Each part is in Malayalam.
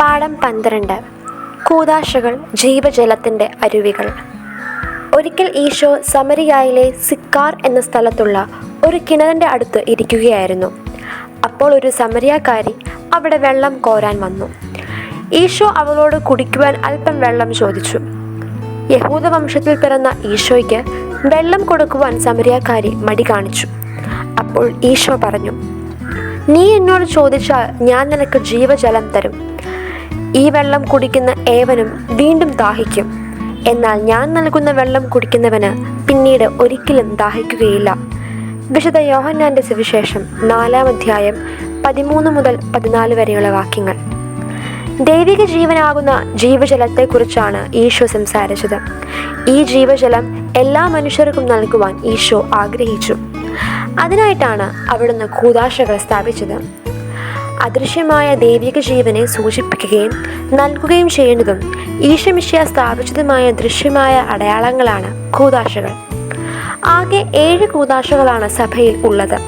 പാഠം പന്ത്രണ്ട്. കൂതാശകൾ ജീവജലത്തിന്റെ അരുവികൾ. ഒരിക്കൽ ഈശോ സമരിയായിലെ സിക്കാർ എന്ന സ്ഥലത്തുള്ള ഒരു കിണറിന്റെ അടുത്ത് ഇരിക്കുകയായിരുന്നു. അപ്പോൾ ഒരു സമരിയാക്കാരി അവിടെ വെള്ളം കോരാൻ വന്നു. ഈശോ അവളോട് കുടിക്കുവാൻ അല്പം വെള്ളം ചോദിച്ചു. യഹൂദ വംശത്തിൽ പിറന്ന ഈശോയ്ക്ക് വെള്ളം കൊടുക്കുവാൻ സമരിയാക്കാരി മടി കാണിച്ചു. അപ്പോൾ ഈശോ പറഞ്ഞു നീ എന്നോട് ചോദിച്ചാൽ ഞാൻ നിനക്ക് ജീവജലം തരും. ഈ വെള്ളം കുടിക്കുന്ന ഏവനും വീണ്ടും ദാഹിക്കും. എന്നാൽ ഞാൻ നൽകുന്ന വെള്ളം കുടിക്കുന്നവന് പിന്നീട് ഒരിക്കലും ദാഹിക്കുകയില്ല. വിശുദ്ധ യോഹന്നാന്റെ സുവിശേഷം നാലാം അധ്യായം പതിമൂന്ന് മുതൽ പതിനാല് വരെയുള്ള വാക്യങ്ങൾ. ദൈവിക ജീവനാകുന്ന ജീവജലത്തെക്കുറിച്ചാണ് ഈശോ സംസാരിച്ചത്. ഈ ജീവജലം എല്ലാ മനുഷ്യർക്കും നൽകുവാൻ ഈശോ ആഗ്രഹിച്ചു. അതിനായിട്ടാണ് അവിടുന്ന് കൂതാശകൾ സ്ഥാപിച്ചത്. അദൃശ്യമായ ദൈവിക ജീവനെ സൂചിപ്പിക്കുകയും നൽകുകയും ചെയ്യുന്നതും ഈശമിഷ്യ സ്ഥാപിച്ചതുമായ ദൃശ്യമായ അടയാളങ്ങളാണ് കൂതാശകൾ ആകെ ഏഴ് കൂതാശകളാണ് സഭയിൽ ഉള്ളത്.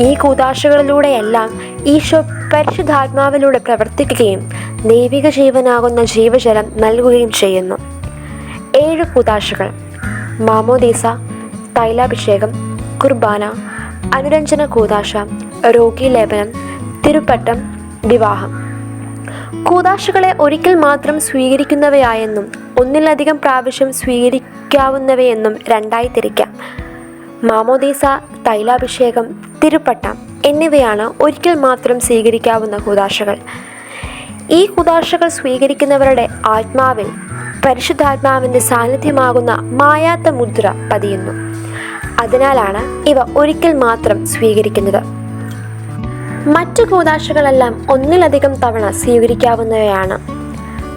ഈ കൂതാശകളിലൂടെയെല്ലാം ഈശോ പരിശുദ്ധാത്മാവിലൂടെ പ്രവർത്തിക്കുകയും ദൈവിക ജീവനാകുന്ന ജീവജലം നൽകുകയും ചെയ്യുന്നു. ഏഴ് കൂതാശകൾ മാമോദീസ തൈലാഭിഷേകം കുർബാന അനുരഞ്ജന കൂതാശ രോഗീലേപനം തിരുപ്പട്ടം വിവാഹം. കൂതാശകളെ ഒരിക്കൽ മാത്രം സ്വീകരിക്കുന്നവയായെന്നും ഒന്നിലധികം പ്രാവശ്യം സ്വീകരിക്കാവുന്നവയെന്നും രണ്ടായി തിരിക്കാം. മാമോദീസ തൈലാഭിഷേകം തിരുപ്പട്ടം എന്നിവയാണ് ഒരിക്കൽ മാത്രം സ്വീകരിക്കാവുന്ന കൂതാശകൾ ഈ കുതാശകൾ സ്വീകരിക്കുന്നവരുടെ ആത്മാവിൽ പരിശുദ്ധാത്മാവിന്റെ സാന്നിധ്യമാകുന്ന മായാത്ത മുദ്ര പതിയുന്നു. അതിനാലാണ് ഇവ ഒരിക്കൽ മാത്രം സ്വീകരിക്കുന്നത്. മറ്റു കൂതാശകളെല്ലാം ഒന്നിലധികം തവണ സ്വീകരിക്കാവുന്നവയാണ്.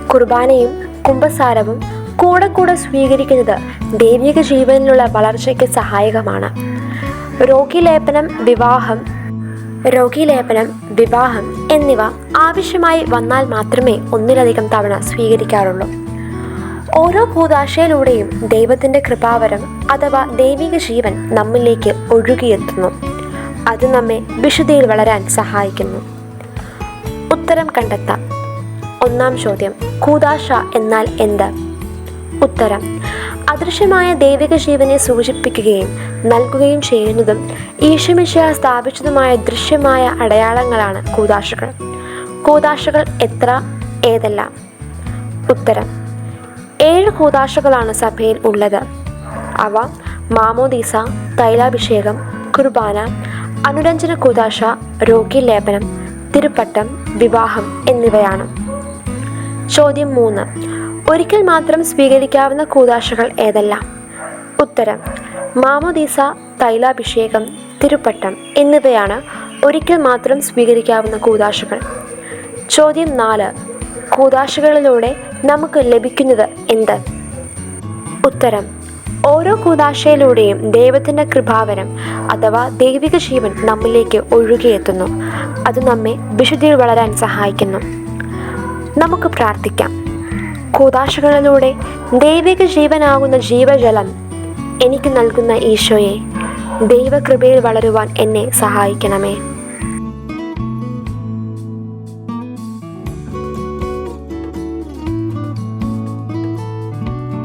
കുർബാനയും കുംഭസാരവും കൂടെ കൂടെ സ്വീകരിക്കുന്നത് ദൈവിക ജീവനിലുള്ള വളർച്ചയ്ക്ക് സഹായകമാണ്. രോഗിലേപനം വിവാഹം രോഗിലേപനം വിവാഹം എന്നിവ ആവശ്യമായി വന്നാൽ മാത്രമേ ഒന്നിലധികം തവണ സ്വീകരിക്കാറുള്ളൂ. ഓരോ കൂതാശയിലൂടെയും ദൈവത്തിന്റെ കൃപാവരം അഥവാ ദൈവിക ജീവൻ നമ്മിലേക്ക് ഒഴുകിയെത്തുന്നു. അത് നമ്മെ വിശുദ്ധിയിൽ വളരാൻ സഹായിക്കുന്നു. ഉത്തരം കണ്ടെത്താം. ഒന്നാം ചോദ്യം കൂതാശ എന്നാൽ എന്ത്? ഉത്തരം അദൃശ്യമായ ദൈവിക ജീവനെ സൂചിപ്പിക്കുകയും നൽകുകയും ചെയ്യുന്നതും ഈശമിശ സ്ഥാപിച്ചതുമായ ദൃശ്യമായ അടയാളങ്ങളാണ് കൂതാശകൾ കൂതാശകൾ എത്ര ഏതെല്ലാം? ഉത്തരം ഏഴ് കൂതാശകളാണ് സഭയിൽ ഉള്ളത്. അവ മാമോദീസ തൈലാഭിഷേകം കുർബാന അനുരഞ്ജന കൂതാശ രോഗീലേപനം തിരുപ്പട്ടം വിവാഹം എന്നിവയാണ്. ചോദ്യം മൂന്ന്. ഒരിക്കൽ മാത്രം സ്വീകരിക്കാവുന്ന കൂതാശകൾ ഏതെല്ലാം? ഉത്തരം മാമോദീസ തൈലാഭിഷേകം തിരുപ്പട്ടം എന്നിവയാണ് ഒരിക്കൽ മാത്രം സ്വീകരിക്കാവുന്ന കൂതാശകൾ ചോദ്യം നാല്. കൂതാശകളിലൂടെ നമുക്ക് ലഭിക്കുന്നത് എന്ത്? ഉത്തരം ഓരോ കൂതാശയിലൂടെയും ദൈവത്തിന്റെ കൃപാവരം അഥവാ ദൈവിക ജീവൻ നമ്മിലേക്ക് ഒഴുകിയെത്തുന്നു. അത് നമ്മെ വിശുദ്ധിയിൽ വളരാൻ സഹായിക്കുന്നു. നമുക്ക് പ്രാർത്ഥിക്കാം. കൂതാശകളിലൂടെ ദൈവിക ജീവനാകുന്ന ജീവജലം എനിക്ക് നൽകുന്ന ഈശോയെ ദൈവകൃപയിൽ വളരുവാൻ എന്നെ സഹായിക്കണമേ.